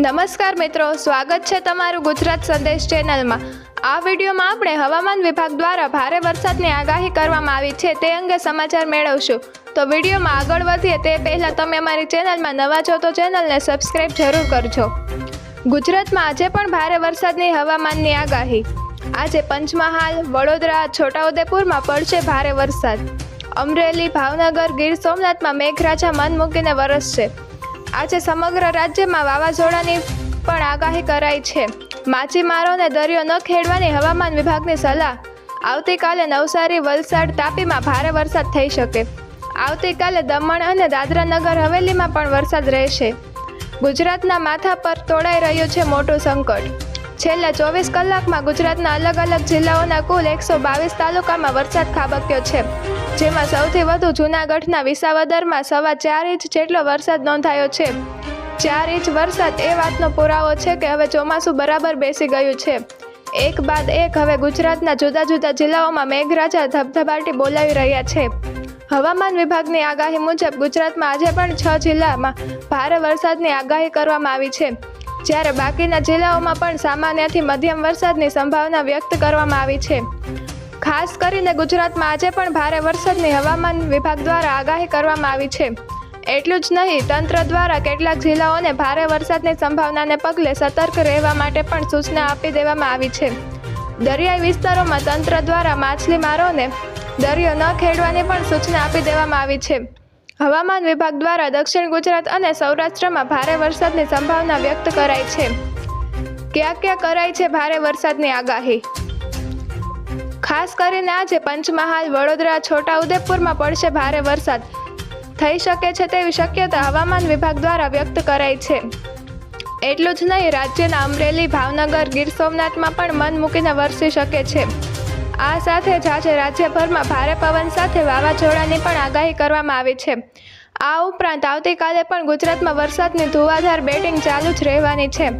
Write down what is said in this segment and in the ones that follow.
નમસ્કાર મિત્રો, સ્વાગત છે તમારું ગુજરાત સંદેશ ચેનલમાં. આ વિડીયોમાં આપણે હવામાન વિભાગ દ્વારા ભારે વરસાદની આગાહી કરવામાં આવી છે તે અંગે સમાચાર મેળવશું. તો વિડીયોમાં આગળ વધીએ તે પહેલાં તમે અમારી ચેનલમાં નવા છો તો ચેનલને સબસ્ક્રાઇબ જરૂર કરજો. ગુજરાતમાં આજે પણ ભારે વરસાદની હવામાનની આગાહી. આજે પંચમહાલ, વડોદરા, છોટાઉદેપુરમાં પડશે ભારે વરસાદ. અમરેલી, ભાવનગર, ગીર સોમનાથમાં મેઘરાજા મન મૂકીને વરસશે. આજે સમગ્ર રાજ્યમાં વાવાઝોડાની પણ આગાહી કરાઈ છે. માછીમારોને દરિયો ન ખેડવાની હવામાન વિભાગની સલાહ. આવતીકાલે નવસારી, વલસાડ તાપીમાં ભારે વરસાદ થઈ શકે. આવતીકાલે દમણ અને દાદરા નગર હવેલીમાં પણ વરસાદ રહેશે. ગુજરાતના માથા પર તોડાઈ રહ્યું છે મોટું સંકટ. છેલ્લા ચોવીસ કલાકમાં ગુજરાતના અલગ અલગ જિલ્લાઓના કુલ એકસો બાવીસ તાલુકામાં વરસાદ ખાબક્યો છે. જેમાં સૌથી વધુ જૂનાગઢના વિસાવદરમાં સવા ચાર ઇંચ જેટલો વરસાદ નોંધાયો છે. ચાર ઇંચ વરસાદ એ વાતનો પુરાવો છે કે હવે ચોમાસું બરાબર બેસી ગયું છે. એક બાદ એક હવે ગુજરાતના જુદા જુદા જિલ્લાઓમાં મેઘરાજા ધબધબાટી બોલાવી રહ્યા છે. હવામાન વિભાગની આગાહી મુજબ ગુજરાતમાં આજે પણ છ જિલ્લામાં ભારે વરસાદની આગાહી કરવામાં આવી છે. જ્યારે બાકીના જિલ્લાઓમાં પણ સામાન્યથી મધ્યમ વરસાદની સંભાવના વ્યક્ત કરવામાં આવી છે. ખાસ કરીને ગુજરાતમાં આજે પણ ભારે વરસાદની હવામાન વિભાગ દ્વારા આગાહી કરવામાં આવી છે. એટલું જ નહીં, તંત્ર દ્વારા કેટલાક જિલ્લાઓને ભારે વરસાદની સંભાવનાને પગલે સતર્ક રહેવા માટે પણ સૂચના આપી દેવામાં આવી છે. દરિયાઈ વિસ્તારોમાં તંત્ર દ્વારા માછલીમારોને દરિયો ન ખેડવાની પણ સૂચના આપી દેવામાં આવી છે. હવામાન વિભાગ દ્વારા દક્ષિણ ગુજરાત અને સૌરાષ્ટ્રમાં ભારે વરસાદની સંભાવના વ્યક્ત કરાઈ છે. ક્યાં ક્યાં કરાઈ છે ભારે વરસાદની આગાહી? ખાસ કરીને આજે પંચમહાલ, વડોદરા, છોટાઉદેપુરમાં પડશે ભારે વરસાદ. થઈ શકે છે તેવી શક્યતા હવામાન વિભાગ દ્વારા વ્યક્ત કરાઈ છે. એટલું જ નહીં, રાજ્યના અમરેલી, ભાવનગર, ગીર સોમનાથમાં પણ મન મૂકીને વરસી શકે છે. આ સાથે જ આજે રાજ્યભરમાં ભારે પવન સાથે વાવાઝોડાની પણ આગાહી કરવામાં આવી છે. આ ઉપરાંત આવતીકાલે પણ ગુજરાતમાં વરસાદની ધુવાધાર બેટિંગ ચાલુ જ રહેવાની છે,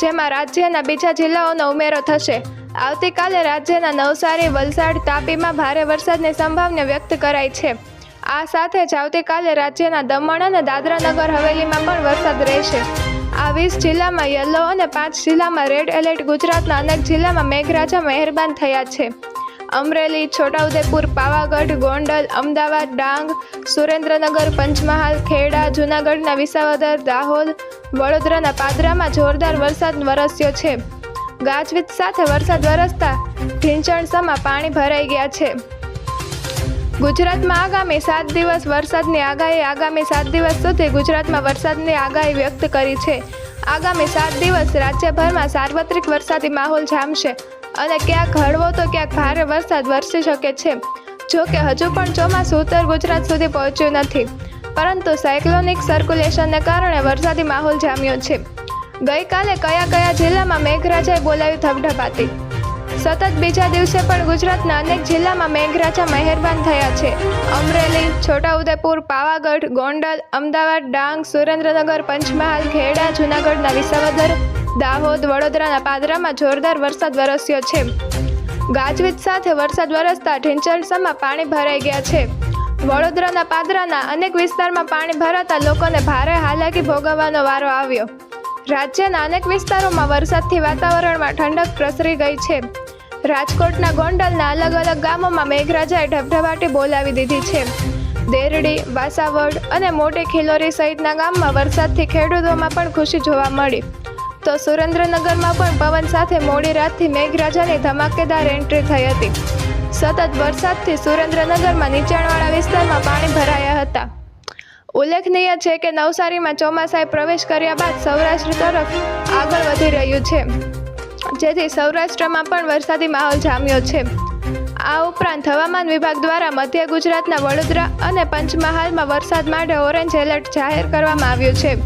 જેમાં રાજ્યના બીજા જિલ્લાઓનો ઉમેરો થશે. આવતીકાલે રાજ્યના નવસારી, વલસાડ તાપીમાં ભારે વરસાદની સંભાવના વ્યક્ત કરાઈ છે. આ સાથે જ આવતીકાલે રાજ્યના દમણ અને દાદરા નગર હવેલીમાં પણ વરસાદ રહેશે. આ વીસ જિલ્લામાં યલો અને પાંચ જિલ્લામાં રેડ એલર્ટ, ગુજરાતના અનેક જિલ્લામાં મેઘરાજા મહેરબાન થયા છે. અમરેલી, છોટાઉદેપુર, પાવાગઢ, ગોંડલ, અમદાવાદ, ડાંગ, સુરેન્દ્રનગર, પંચમહાલ, ખેડા, જૂનાગઢના વિસાવદર, દાહોદ, વડોદરાના પાદરામાં જોરદાર વરસાદ વરસ્યો છે. ગાજવીજ સાથે વરસાદ વરસતા ઢીંચણસમાં પાણી ભરાઈ ગયા છે. ગુજરાતમાં આગામી સાત દિવસ વરસાદની આગાહી, આગામી સાત દિવસ સુધી ગુજરાતમાં વરસાદની આગાહી વ્યક્ત કરી છે. આગામી સાત દિવસ રાજ્યભરમાં સાર્વત્રિક વરસાદી માહોલ જામશે અને ક્યાંક હળવો તો ક્યાંક ભારે વરસાદ વરસી શકે છે. જો કે હજુ પણ ચોમાસું ઉત્તર ગુજરાત સુધી પહોંચ્યું નથી. પરંતુ સાયક્લોનિક સર્ક્યુલેશનને કારણે વરસાદી માહોલ જામ્યો છે. ગઈકાલે કયા કયા જિલ્લામાં મેઘરાજાએ બોલાવી ધબધબાતી સતત બીજા દિવસે પણ ગુજરાતના અનેક જિલ્લામાં મેઘરાજા મહેરબાન થયા છે. અમરેલી, છોટાઉદેપુર, પાવાગઢ, ગોંડલ, અમદાવાદ, ડાંગ, સુરેન્દ્રનગર, પંચમહાલ, ખેડા, જૂનાગઢના વિસાવદર, દાહોદ, વડોદરાના પાદરામાં જોરદાર વરસાદ વરસ્યો છે. ગાજવીજ સાથે વરસાદ વરસતા ઢીંચણસામાં પાણી ભરાઈ ગયા છે. વડોદરાના પાદરાના અનેક વિસ્તારમાં પાણી ભરાતા લોકોને ભારે હાલાકી ભોગવવાનો વારો આવ્યો. રાજ્યના અનેક વિસ્તારોમાં વરસાદથી વાતાવરણમાં ઠંડક પ્રસરી ગઈ છે. રાજકોટના ગોંડલના અલગ અલગ ગામોમાં મેઘરાજાએ ઢબઢબાટી બોલાવી દીધી છે. દેરડી, વાસાવડ અને મોટી ખિલોરી સહિતના ગામમાં વરસાદથી ખેડૂતોમાં પણ ખુશી જોવા મળી. તો સુરેન્દ્રનગરમાં પણ પવન સાથે મોડી રાતથી મેઘરાજાની ધમાકેદાર એન્ટ્રી થઈ હતી. સતત વરસાદથી સુરેન્દ્રનગરમાં નીચાણવાળા વિસ્તારમાં પાણી ભરાયા હતા. ઉલ્લેખનીય છે કે નવસારીમાં ચોમાસાએ પ્રવેશ કર્યા બાદ સૌરાષ્ટ્ર તરફ આગળ વધી રહ્યું છે. જેથી સૌરાષ્ટ્રમાં પણ વરસાદી માહોલ જામ્યો છે. આ ઉપરાંત હવામાન વિભાગ દ્વારા મધ્ય ગુજરાતના વડોદરા અને પંચમહાલમાં વરસાદ માટે ઓરેન્જ એલર્ટ જાહેર કરવામાં આવ્યું છે.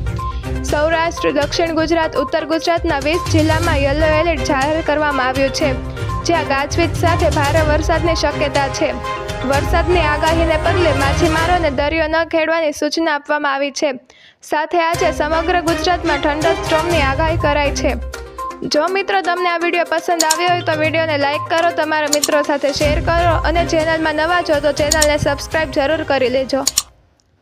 સૌરાષ્ટ્ર, દક્ષિણ ગુજરાત, ઉત્તર ગુજરાતના વીસ જિલ્લામાં યલો એલર્ટ જાહેર કરવામાં આવ્યું છે. જ્યાં ગાજવીજ સાથે ભારે વરસાદની શક્યતા છે. વરસાદની આગાહીને પગલે માછીમારોને દરિયો ન ખેડવાની સૂચના આપવામાં આવી છે. સાથે આજે સમગ્ર ગુજરાતમાં ઠંડર સ્ટ્રોમની આગાહી કરાઈ છે. જો મિત્રો તમને આ વીડિયો પસંદ આવ્યો હોય તો વિડીયોને લાઇક કરો, તમારા મિત્રો સાથે શેર કરો અને ચેનલમાં નવા છો તો ચેનલને સબસ્ક્રાઈબ જરૂર કરી લેજો.